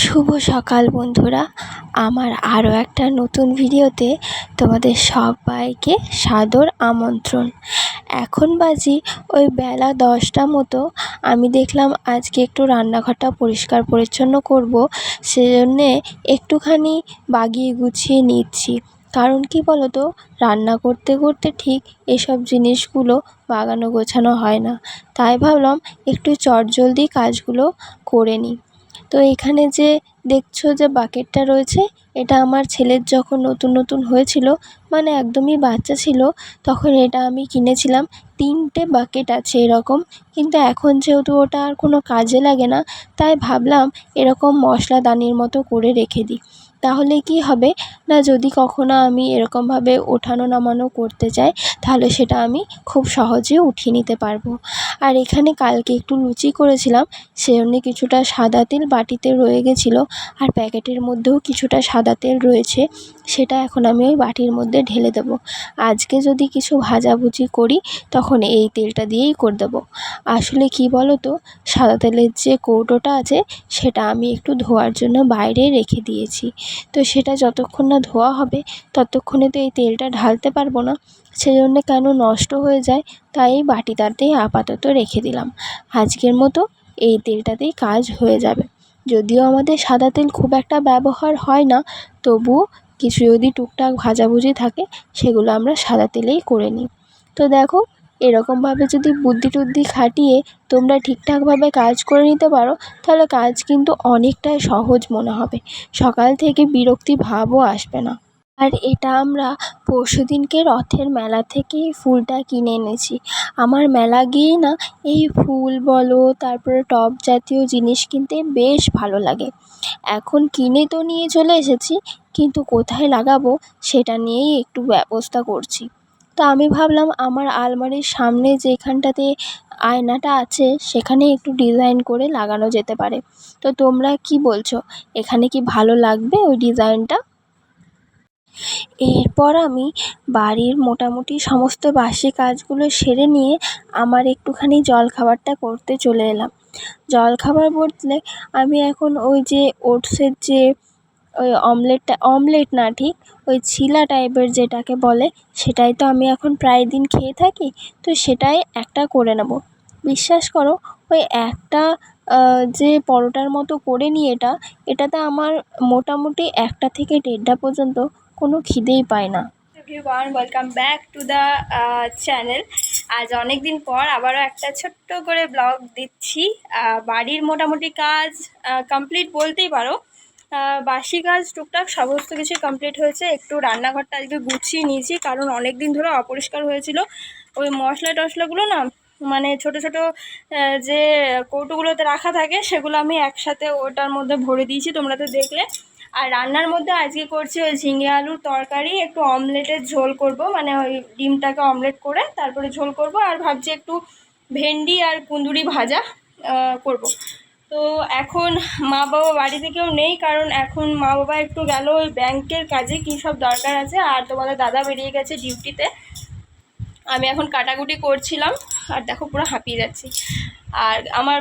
শুভ সকাল বন্ধুরা। আমার আরও একটা নতুন ভিডিওতে তোমাদের সবাইকে সাদর আমন্ত্রণ। এখন বাজি ওই বেলা দশটা মতো। আমি দেখলাম আজকে একটু রান্নাঘরটা পরিষ্কার পরিচ্ছন্ন করব, সেজন্যে একটুখানি বাগিয়ে গুছিয়ে নিচ্ছি। কারণ কি তো রান্না করতে করতে ঠিক এসব জিনিসগুলো বাগানো গোছানো হয় না। তাই ভাবলাম একটু চটজলদি কাজগুলো করে নিই। তো এখানে যে দেখছ যে বাকেটটা রয়েছে, এটা আমার ছেলের যখন নতুন নতুন হয়েছিল মানে একদমই বাচ্চা ছিল, তখন এটা আমি কিনেছিলাম। তিনটে বাকেট আছে এরকম, কিন্তু এখন যেহেতু ওটা আর কোনো কাজে লাগে না, তাই ভাবলাম এরকম মশলাদানির মতো করে রেখে দিই। তাহলে কি হবে? না, যদি কখনো আমি এরকমভাবে ওঠানো নামানো করতে চাই তাহলে সেটা আমি খুব সহজে উঠিয়ে নিতে পারব। আর এখানে কালকে একটু লুচি করেছিলাম সেজন্যে কিছুটা সাদা তেল বাটিতে রয়ে গেছিল, আর প্যাকেটের মধ্যেও কিছুটা সাদা তেল রয়েছে, সেটা এখন আমি ওই বাটির মধ্যে ঢেলে দেবো। আজকে যদি কিছু ভাজাভুজি করি, তখন এই তেলটা দিয়েই করে দেবো। আসলে কি বলো তো সাদা তেলের যে কৌটোটা আছে, সেটা আমি একটু ধোয়ার জন্য বাইরে রেখে দিয়েছি। তো সেটা যতক্ষণ না ধোয়া হবে, ততক্ষণে তো এই তেলটা ঢালতে পারব না। সেজন্য কেন নষ্ট হয়ে যায়, তাই এই বাটিটাতেই আপাতত রেখে দিলাম। আজকের মতো এই তেলটাতেই কাজ হয়ে যাবে। যদিও আমাদের সাদা তেল খুব একটা ব্যবহার হয় না, তবুও কিছু যদি টুকটাক ভাজাভুজি থাকে, সেগুলো আমরা সাদা তেলেই করে নিই। তো দেখো এরকমভাবে যদি বুদ্ধি টুদ্ধি খাটিয়ে তোমরা ঠিকঠাকভাবে কাজ করে নিতে পারো, তাহলে কাজ কিন্তু অনেকটাই সহজ মনে হবে। সকাল থেকে বিরক্তি ভাবও আসবে না। আর এটা আমরা পরশু দিনকে রথের মেলা থেকে ফুলটা কিনে এনেছি। আমার মেলা গিয়ে না, এই ফুল বলো, তারপরে টব জাতীয় জিনিস কিনতে বেশ ভালো লাগে। এখন কিনে তো নিয়ে চলে এসেছি, কিন্তু কোথায় লাগাবো সেটা নিয়েই একটু ব্যবস্থা করছি। তো আমি ভাবলাম আমার আলমারির সামনে যেখানটাতে আয়নাটা আছে, সেখানে একটু ডিজাইন করে লাগানো যেতে পারে। তো তোমরা কি বলছো? এখানে কি ভালো লাগবে ওই ডিজাইনটা এরপর আমি বাড়ির মোটামুটি সমস্ত বাসি কাজগুলো সেরে নিয়ে আমার একটুখানি জলখাবারটা করতে চলে এলাম। জলখাবার বলতে আমি এখন ওই যে ওটসের যে ওই অমলেটটা অমলেট না ঠিক, ওই ছিলা টাইপের যেটাকে বলে, সেটাই তো আমি এখন প্রায় দিন খেয়ে থাকি, তো সেটাই একটা করে নেব। বিশ্বাস করো, ওই একটা যে পরোটার মতো করে নিই এটা, এটাতে আমার মোটামুটি একটা থেকে দেড়টা পর্যন্ত কোনো খিদেই পায় না। Welcome back to the channel আজ অনেক দিন পর আবারও একটা ছোট্ট করে ব্লগ দিচ্ছি। বাড়ির মোটামুটি কাজ কমপ্লিট বলতেই পারো। বাসি কাজ টুকটাক সমস্ত কিছু কমপ্লিট হয়েছে। একটু রান্নাঘরটা আজকে গুছিয়ে নিয়েছি, কারণ অনেক দিন ধরে অপরিষ্কার হয়েছিল। ওই মশলা টশলাগুলো না মানে ছোট ছোট যে কৌটোগুলোতে রাখা থাকে, সেগুলো আমি একসাথে ওটার মধ্যে ভরে দিয়েছি, তোমরা তো দেখলে। আর রান্নার মধ্যে আজকে করছি ওই ঝিঙে আলুর তরকারি, একটু অমলেটের ঝোল করব মানে ওই ডিমটাকে অমলেট করে তারপরে ঝোল করব, আর ভাবছি একটু ভেন্ডি আর কুঁদুরি ভাজা করব। তো এখন মা বাবা বাড়িতে কেউ নেই, কারণ এখন মা বাবা একটু গেল ওই ব্যাংকের কাজে, কী সব দরকার আছে। আর তোমাদের দাদা বেরিয়ে গেছে ডিউটিতে। আমি এখন কাটাকুটি করছিলাম, আর দেখো পুরো হাঁপিয়ে যাচ্ছি। আর আমার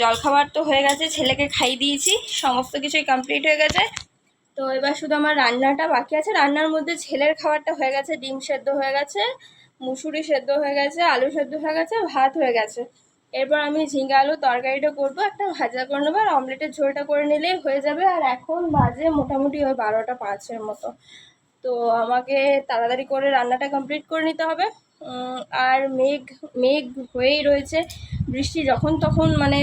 জলখাবার তো হয়ে গেছে, ছেলেকে খাইয়ে দিয়েছি, সমস্ত কিছুই কমপ্লিট হয়ে গেছে। তো এবার শুধু আমার রান্নাটা বাকি আছে। রান্নার মধ্যে ছেলের খাবারটা হয়ে গেছে, ডিম সেদ্ধ হয়ে গেছে, মুসুরি সেদ্ধ হয়ে গেছে, আলু সেদ্ধ হয়ে গেছে, ভাত হয়ে গেছে। এরপর আমি ঝিঙ্গা আলু তরকারিটা করব, একটা ভাজা করে নেব আর অমলেটের ঝোলটা করে নিলেই হয়ে যাবে। আর এখন বাজে মোটামুটি ওই বারোটা পাঁচের মতো। তো আমাকে তাড়াতাড়ি করে রান্নাটা কমপ্লিট করে নিতে হবে। আর মেঘ মেঘ হয়েই রয়েছে। বৃষ্টি যখন তখন মানে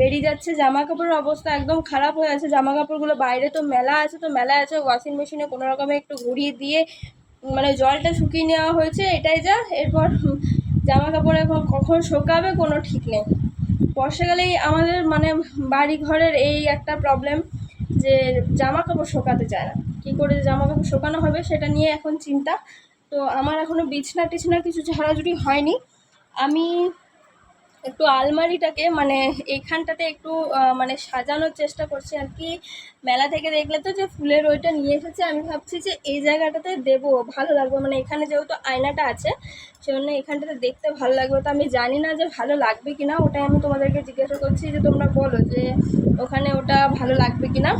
বেরিয়ে যাচ্ছে জামা কাপড়ের অবস্থা একদম খারাপ হয়ে আছে। জামা কাপড়গুলো বাইরে তো মেলা আছে, তো মেলা আছে ওয়াশিং মেশিনে কোনো রকমে একটু ঘুরিয়ে দিয়ে মানে জলটা শুকিয়ে নেওয়া হয়েছে, এটাই যা। এরপর জামা কাপড় এখন কখন শোকাবে কোনো ঠিক নেই। বর্ষাকালেই আমাদের মানে বাড়ি ঘরের এই একটা প্রবলেম যে জামা কাপড় শোকাতে চায় না। কী করে জামা কাপড় শোকানো হবে সেটা নিয়ে এখন চিন্তা। তো আমার এখনও বিছনা টিছনা কিছু ঝাড়াঝুড়ি হয়নি। আমি একটু আলমারিটাকে মানে এইখানটাতে একটু মানে সাজানোর চেষ্টা করছি আর কি। মেলা থেকে দেখলে তো যে ফুলের ওইটা নিয়ে এসেছে, আমি ভাবছি যে এই জায়গাটাতে দেবো, ভালো লাগবে। মানে এখানে যেহেতু আয়নাটা আছে, সেজন্য এখানটাতে দেখতে ভালো লাগবে। তো আমি জানি না যে ভালো লাগবে কি না ওটাই আমি তোমাদেরকে জিজ্ঞাসা করছি যে তোমরা বলো যে ওখানে ওটা ভালো লাগবে কি না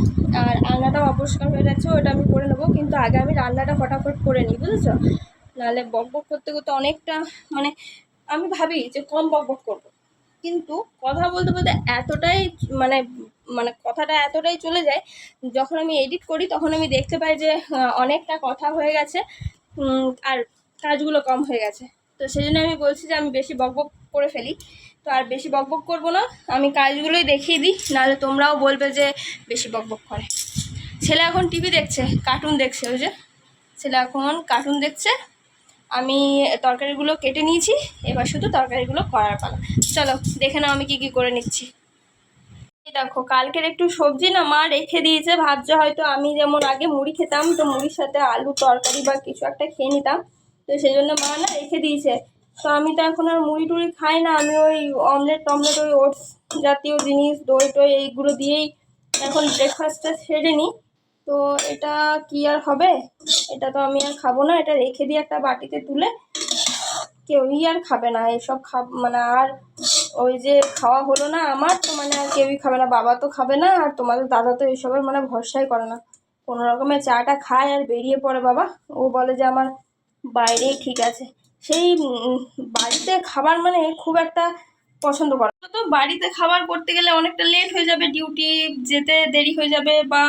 আর আয়নাটাও অপরিষ্কার হয়ে যাচ্ছে ওটা আমি করে নেব, কিন্তু আগে আমি রান্নাটা ফটাফট করে নিই, বুঝেছ? নাহলে বক বক করতে করতে অনেকটা মানে আমি ভাবি যে কম বক বক করব। কিন্তু কথা বলতে বলতে এতটাই মানে মানে কথাটা এতটাই চলে যায়, যখন আমি এডিট করি তখন আমি দেখতে পাই যে অনেকটা কথা হয়ে গেছে আর কাজগুলো কম হয়ে গেছে। তো সেই জন্য আমি বলছি যে আমি বেশি বকবক করে ফেলি। তো আর বেশি বকবক করব না, আমি কাজগুলোই দেখিয়ে দিই, নাহলে তোমরাও বলবে যে বেশি বকবক করে। ছেলে এখন টিভি দেখছে কার্টুন দেখছে, ওই যে। ছেলে এখন কার্টুন দেখছে। আমি তরকারিগুলো কেটে নিয়েছি, এবার শুধু তরকারিগুলো করার পালা। চলো, দেখে নাও আমি কি কি করে নিচ্ছি। দেখো, কালকের একটু সবজি না মা রেখে দিয়েছে, ভাবছে হয়তো আমি যেমন আগে মুড়ি খেতাম, তো মুড়ির সাথে আলু তরকারি বা কিছু একটা খেয়ে নিতাম, তো সেই জন্য মা না রেখে দিয়েছে। তো আমি তো এখন আর মুড়ি টুড়ি খাই না, আমি ওই অমলেট টমলেট, ওই ওটস জাতীয় জিনিস, দই টই এইগুলো দিয়েই এখন ব্রেকফাস্টটা সেরে নিই। তো এটা কি আর হবে? এটা তো আমি আর খাব না, এটা রেখে দিয়ে একটা বাটিতে তুলে কেউই আর খাবে না। এসব খাব মানে আর ওই যে খাওয়া হলো না আমার, তো মানে আর কেউই খাবে না, বাবা তো খাবে না, আর তোমাদের দাদা তো এসবের মানে ভরসাই করে না। কোনো রকমের চাটা খায় আর বেরিয়ে পড়ে বাবা। ও বলে যে আমার বাইরেই ঠিক আছে। সেই বাড়িতে খাবার মানে খুব একটা পছন্দ করে। তো বাড়িতে খাবার করতে গেলে অনেকটা লেট হয়ে যাবে ডিউটি যেতে দেরি হয়ে যাবে বা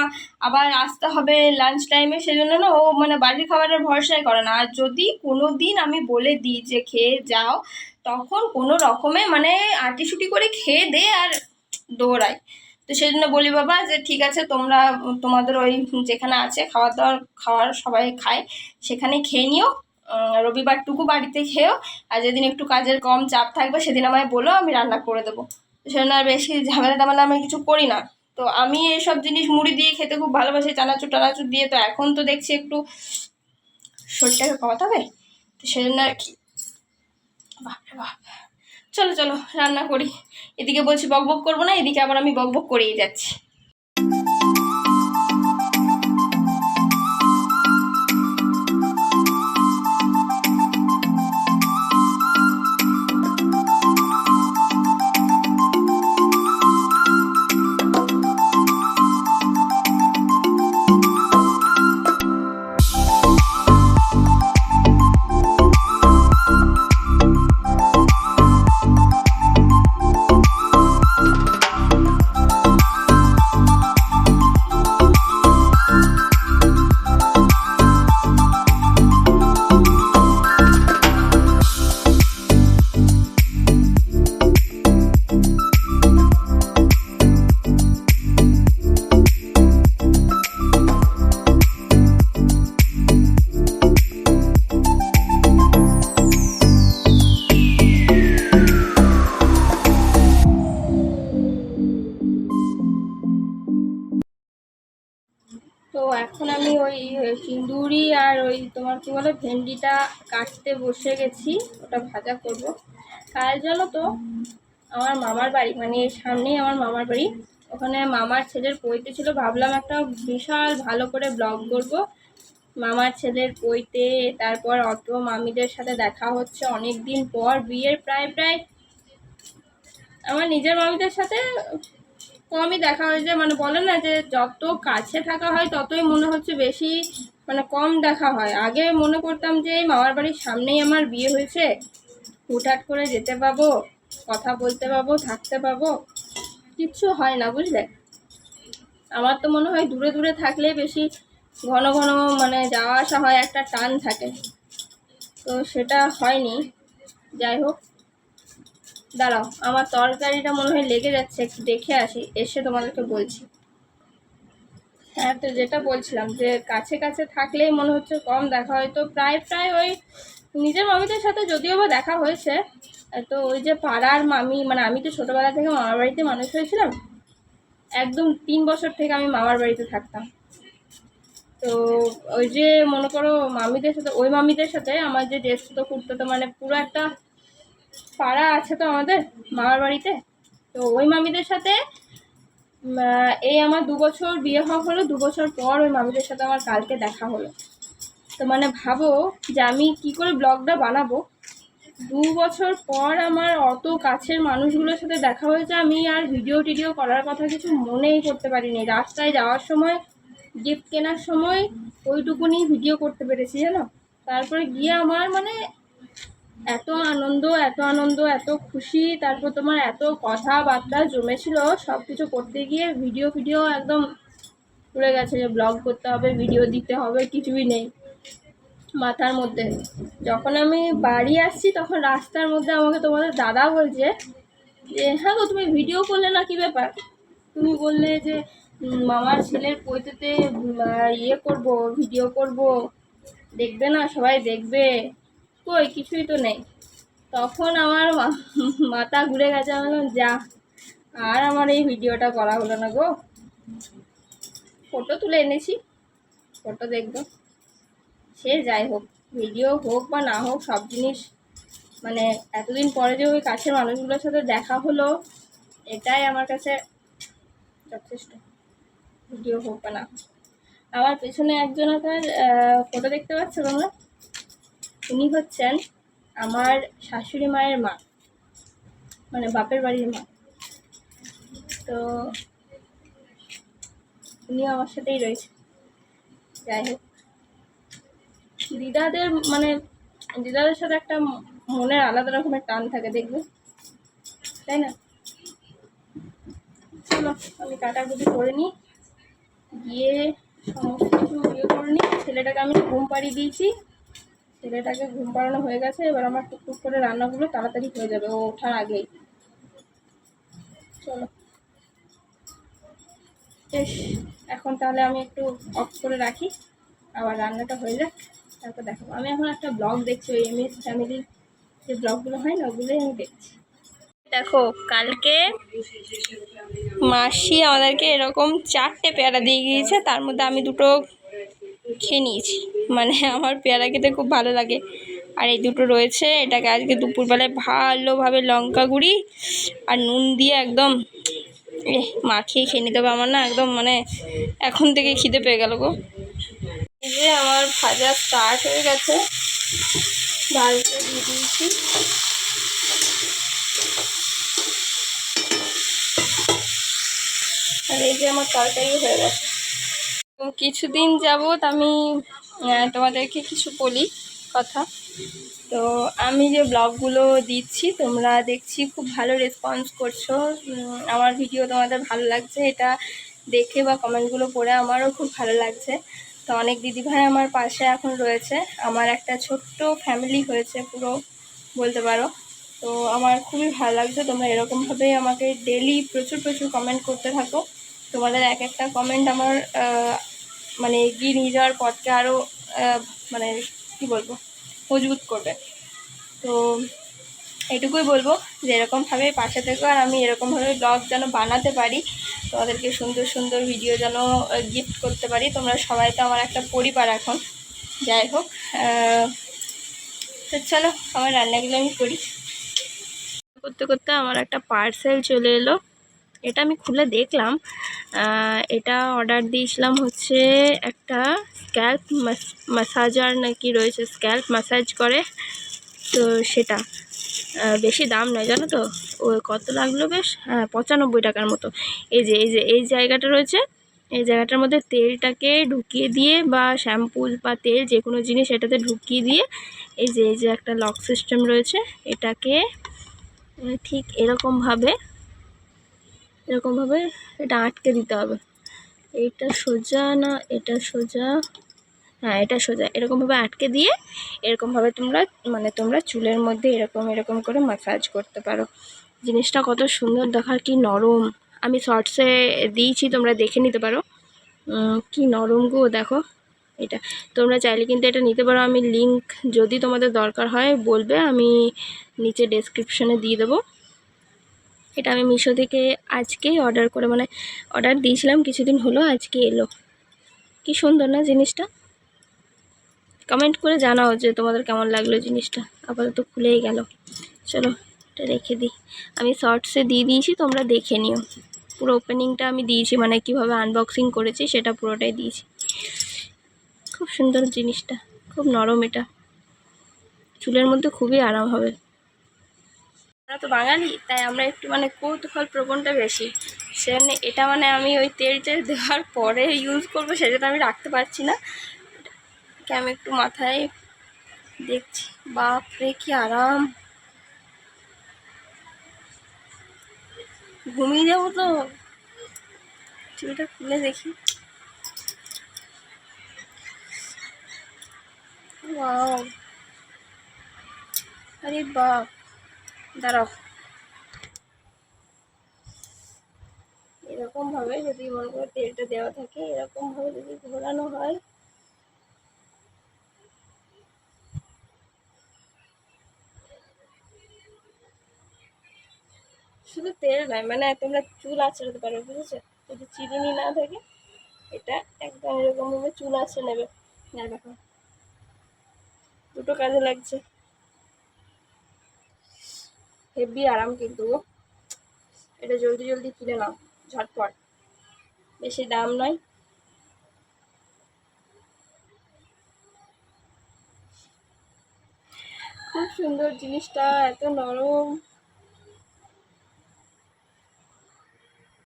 আবার আসতে হবে লাঞ্চ টাইমে সেজন্য না ও মানে বাড়ির খাবারের ভরসাই করে না। আর যদি কোনো দিন আমি বলে দিই যে খেয়ে যাও, তখন কোনো রকমে মানে আটিসুটি করে খেয়ে দে আর দৌড়ায় তো সেই জন্য বলি, বাবা, যে ঠিক আছে, তোমরা, তোমাদের ওই যেখানে আছে খাওয়ার দাওয়ার খাওয়ার সবাই খায় সেখানে খেয়ে নিও। রবিবারটুকু বাড়িতে খেয়েও, আর যেদিন একটু কাজের কম চাপ থাকবে, সেদিন আমায় বলো, আমি রান্না করে দেবো। সেজন্য আর বেশি ঝামেলা টামেলা আমি কিছু করি না। তো আমি এইসব জিনিস মুড়ি দিয়ে খেতে খুব ভালোবাসি, চানাচুর টানাচুর দিয়ে। তো এখন তো দেখছি একটু শরীরটাকে কমাতে হবে। তো সেজন্য আর কি। বাপ। চলো চলো, রান্না করি। এদিকে বলছি বক বক করব না, এদিকে আবার আমি বক বক করেই যাচ্ছি। এখন আমি ওই সিন্দুরি আর ওই তোমার কি বলে, ভেন্ডিটা কাটতে বসে গেছি, ওটা ভাজা করব। কাল জানো তো, আমার মামার বাড়ি মানে সামনেই আমার মামার বাড়ি, ওখানে মামার ছেলের পৈতে ছিল, ভাবলাম একটা বিশাল ভালো করে ব্লগ করব। মামার ছেলের পৈতে তারপর অত মামিদের সাথে দেখা হচ্ছে অনেক দিন পর, বিয়ের প্রায় প্রায় আমার নিজের মামিদের সাথে কমই দেখা হয়েছে মানে বলে না যে, যত কাছে থাকা হয়, ততই মনে হচ্ছে বেশি মানে কম দেখা হয়। আগে মনে করতাম যে, এই মামার বাড়ির সামনেই আমার বিয়ে হয়েছে। হুটহাট করে যেতে পাবো, কথা বলতে পাবো, থাকতে পাবো। কিচ্ছু হয় না, বুঝলে? আমার তো মনে হয় দূরে দূরে থাকলে বেশি ঘন ঘন মানে যাওয়া আসা হয়, একটা টান থাকে। তো সেটা হয়নি। যাই হোক। দাঁড়াও, আমার তরকারিটা মনে হয় লেগে যাচ্ছে, একটু দেখে আসি, এসে তোমাদেরকে বলছি। হ্যাঁ তো যেটা বলছিলাম যে কাছে কাছে থাকলেই মনে হচ্ছে কম দেখা হয়, তো প্রায় প্রায় ওই নিজের মামিদের সাথে যদিও বা দেখা হয়েছে, তো ওই যে পাড়ার মামি মানে আমি তো ছোটোবেলা থেকে মামার বাড়িতে মানুষ হয়েছিলাম, একদম তিন বছর থেকে আমি মামার বাড়িতে থাকতাম। তো ওই যে মনে করো মামিদের সাথে, ওই মামিদের সাথে আমার যে জ্যেষ্ঠ তো মানে পুরো একটা পাড়া আছে তো আমাদের, মামার বাড়িতে। তো ওই মামিদের সাথে এই আমার দু বছর বিয়ে হওয়া হলো, দু বছর পর ওই মামিদের সাথে আমার কালকে দেখা হলো। তো মানে ভাবো যে আমি কি করে ব্লগটা বানাবো। দু বছর পর আমার অত কাছের মানুষগুলোর সাথে দেখা হয়েছে, আমি আর ভিডিও টিডিও করার কথা কিছু মনেই করতে পারিনি। রাস্তায় যাওয়ার সময় গিফট কেনার সময়, ওইটুকুনি ভিডিও করতে পেরেছি, জানো? তারপরে গিয়ে আমার মানে এত আনন্দ এত আনন্দ, এত খুশি, তারপর তোমার এত কথাবার্তা জমেছিল সব কিছু করতে গিয়ে ভিডিও ফিডিও একদম পড়ে গেছে যে ব্লগ করতে হবে ভিডিও দিতে হবে, কিছুই নেই মাথার মধ্যে। যখন আমি বাড়ি আসছি, তখন রাস্তার মধ্যে আমাকে তোমাদের দাদা বলছে যে হ্যাঁ গো, তুমি ভিডিও করলে না কি ব্যাপার? তুমি বললে যে, মামার ছেলের পৈতেতে ইয়ে করব ভিডিও করব। দেখবে না? সবাই দেখবে। কই? কিছুই তো নেই। তখন আমার মাথা ঘুরে গেছে। আমি বললাম, যা, আর আমার এই ভিডিওটা করা হলো না গো। ফটো তুলে এনেছি। ফটো দেখব। সে যাই হোক, ভিডিও হোক বা না হোক, সব জিনিস মানে এতদিন পরে যে ওই কাছের মানুষগুলোর সাথে দেখা হলো, এটাই আমার কাছে যথেষ্ট। ভিডিও হোক বা না আমার পেছনে একজন আপনার ফটো দেখতে পাচ্ছ তোমরা? উনি হচ্ছেন আমার শাশুড়ি মায়ের মা মানে বাপের বাড়ির মা। তো উনি আমার সাথেই রয়েছে যাই হোক, দিদাদের মানে দিদাদের সাথে একটা মনের আলাদা রকমের টান থাকে, দেখবে? তাই না? চলো, আমি কাটাকুটি করে নিই। গিয়ে সমস্ত কিছু ইয়ে করে নিই। ছেলেটাকে আমি ঘুম পাড়িয়ে দিয়েছি। ছেলেটাকে ঘুম পাড়ানো হয়ে গেছে, এবার আমার টুকটুক করে রান্নাগুলো তাড়াতাড়ি হয়ে যাবে, ও ওঠার আগেই। চলো। বেশ, এখন তাহলে আমি একটু অফ করে রাখি, আবার রান্নাটা হয়ে যাক, তারপর দেখাবো। আমি এখন একটা ব্লগ দেখছি, ওই এম এস ফ্যামিলির যে ব্লগগুলো হয় না, ওগুলোই আমি দেখছি। দেখো, কালকে মাসি আমাদেরকে এরকম চারটে পেয়ারা দিয়ে গিয়েছে, তার মধ্যে আমি দুটো খেয়ে নিয়েছি। মানে আমার পেয়ারা খেতে খুব ভালো লাগে। আর এই দুটো রয়েছে, এটাকে আজকে দুপুরবেলায় ভালোভাবে লঙ্কা গুঁড়ি আর নুন দিয়ে একদম এ মাখিয়ে খেয়ে নিতে হবে আমার না, একদম মানে এখন থেকে খিদে পেয়ে গেল গো। এই যে আমার ভাজা স্টার্ট হয়ে গেছে। ডালটা দিয়ে দিয়েছি। আর এই যে আমার তরকারি হয়ে গেছে। কিছুদিন যাবৎ আমি তোমাদেরকে কিছু বলি কথা। তো আমি যে ব্লগগুলো দিচ্ছি, তোমরা দেখছি খুব ভালো রেসপন্স করছ। আমার ভিডিও তোমাদের ভালো লাগছে, এটা দেখে বা কমেন্টগুলো পড়ে আমারও খুব ভালো লাগছে। তো অনেক দিদিভাই আমার পাশে এখন রয়েছে। আমার একটা ছোট্ট ফ্যামিলি হয়েছে পুরো, বলতে পারো। তো আমার খুবই ভালো লাগছে, তোমরা এরকমভাবেই আমাকে ডেলি প্রচুর প্রচুর কমেন্ট করতে থাকো। তোমাদের এক একটা কমেন্ট আমার মানে এগিয়ে নিয়ে যাওয়ার পথকে আরও মানে কি বলব, মজবুত করবে। তো এটুকুই বলব যে এরকমভাবে পাশে থেকো আর আমি এরকমভাবে ব্লগ যেন বানাতে পারি, তোমাদেরকে সুন্দর সুন্দর ভিডিও যেন গিফট করতে পারি। তোমরা সবাই তো আমার একটা পরিবার এখন। যাই হোক তো চলো, আমার রান্নাগুলো আমি করি। করতে করতে আমার একটা পার্সেল চলে এলো। এটা আমি খুলে দেখলাম। এটা অর্ডার দিয়েছিলাম হচ্ছে একটা স্ক্যাল্প মাসাজার নাকি রয়েছে স্ক্যাল্প মাসাজ করে। তো সেটা বেশি দাম নয়, জানো তো? ও কত লাগল বেশ? হ্যাঁ পঁচানব্বই টাকার মতো। এই যে এই যে, এই জায়গাটা রয়েছে, এই জায়গাটার মধ্যে তেলটাকে ঢুকিয়ে দিয়ে বা শ্যাম্পু বা তেল যে কোনো জিনিস এটাতে ঢুকিয়ে দিয়ে, এই যে এই যে একটা লক সিস্টেম রয়েছে, এটাকে ঠিক এরকমভাবে এরকমভাবে এটা আটকে দিতে হবে। এইটা সোজা না, এটা সোজা? হ্যাঁ এটা সোজা। এরকমভাবে আটকে দিয়ে এরকমভাবে তোমরা মানে তোমরা চুলের মধ্যে এরকম এরকম করে মাসাজ করতে পারো। জিনিসটা কত সুন্দর, দেখার কি নরম। আমি শর্টসে দিয়েছি, তোমরা দেখে নিতে পারো। কি নরম গো, দেখো। এটা, তোমরা চাইলে কিন্তু এটা নিতে পারো। আমি লিংক যদি তোমাদের দরকার হয়, বলবে, আমি নিচে ডেসক্রিপশনে দিয়ে দেবো। এটা আমি মিশো থেকে আজকেই অর্ডার করে মানে অর্ডার দিয়েছিলাম, কিছুদিন হলো আজকে এলো। কি সুন্দর না জিনিসটা? কমেন্ট করে জানাও যে তোমাদের কেমন লাগল জিনিসটা। আপাতত খুলেই গেল। চলো, এটা রেখে দিই। আমি শর্টসে দিয়ে দিয়েছি, তোমরা দেখে নিও। পুরো ওপেনিংটা আমি দিয়েছি মানে কীভাবে আনবক্সিং করেছি সেটা পুরোটাই দিয়েছি। খুব সুন্দর জিনিসটা, খুব নরম এটা। চুলের মধ্যে খুবই আরাম হবে। আমরা তো বাঙালি, তাই আমরা একটু মানে কৌতূহল প্রবণটা বেশি সেজন্য এটা মানে আমি ওই তেল টেল দেওয়ার পরে ইউজ করব সেটা আমি রাখতে পারছি না। আমি একটু মাথায় দেখছি। বাপরে, কি আরাম! ঘুমিয়ে যাব তো। চুলটা খুলে দেখি। আরে বাপ! দাঁড়াও। এরকম ভাবে যদি মনে করো তেলটা দেওয়া থাকে, এরকম ভাবে যদি ঘোরানো হয়। শুধু তেল নয় মানে তোমরা চুল আঁচড়াতে পারো বুঝেছ? যদি চিরুনি না থাকে, এটা একদম এরকম ভাবে চুল আঁচড়ে নেবে। দেখো, দুটো কাজে লাগছে। হেভি আরাম কিন্তু। এটা জলদি জলদি কিনে নাও, ঝটপট। বেশি দাম নয়। খুব সুন্দর জিনিসটা, এত নরম।